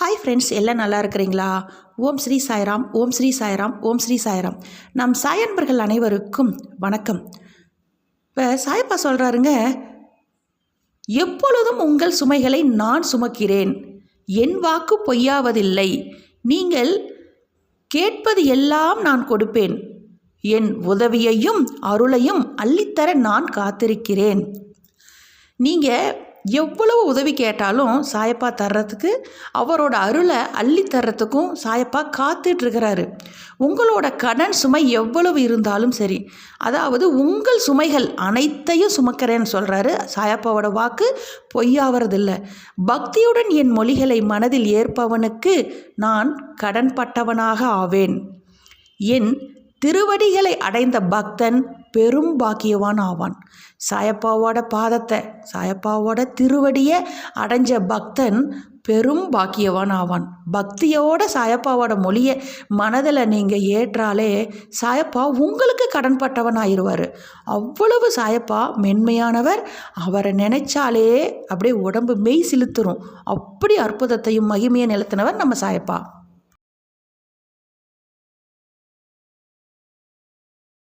Hi friends எல்லாம் நல்லா இருக்கிறீங்களா? ஓம் ஸ்ரீ சாய்ராம் ஓம் ஸ்ரீ சாய்ராம் ஓம் ஸ்ரீ சாய்ராம். நம் சாயன்பர்கள் அனைவருக்கும் வணக்கம். இப்போ சாயப்பா சொல்கிறாருங்க எப்பொழுதும் உங்கள் சுமைகளை நான் சுமக்கிறேன். என் வாக்கு பொய்யாவதில்லை. நீங்கள் கேட்பது எல்லாம் நான் கொடுப்பேன். என் உதவியையும் அருளையும் அள்ளித்தர நான் காத்திருக்கிறேன். நீங்கள் எவ்வளவு உதவி கேட்டாலும் சாயப்பா தர்றதுக்கு அவரோட அருளை அள்ளி தர்றதுக்கும் சாயப்பா காத்துட்ருக்கிறாரு. உங்களோட கடன் சுமை எவ்வளவு இருந்தாலும் சரி அதாவது உங்கள் சுமைகள் அனைத்தையும் சுமக்கிறேன்னு சொல்கிறாரு சாயப்பாவோட வாக்கு. பொய்யாவறதில்லை பக்தியுடன் என் மொழிகளை மனதில் ஏற்பவனுக்கு நான் கடன்பட்டவனாக ஆவேன். என் திருவடிகளை அடைந்த பக்தன் பெரும் பாக்கியவான் ஆவான். சாயப்பாவோட பாதத்தை சாயப்பாவோட திருவடியை அடைஞ்ச பக்தன் பெரும் பாக்கியவான் ஆவான். பக்தியோட சாயப்பாவோட மொழியை மனதில் நீங்கள் ஏற்றாலே சாயப்பா உங்களுக்கு கடன்பட்டவன் ஆயிடுவார் அவ்வளவு சாயப்பா மென்மையானவர். அவரை நினைச்சாலே அப்படியே உடம்பு மெய் சிலுத்துரும். அப்படி அற்புதத்தையும் மகிமையை நிலத்தினவர் நம்ம சாயப்பா.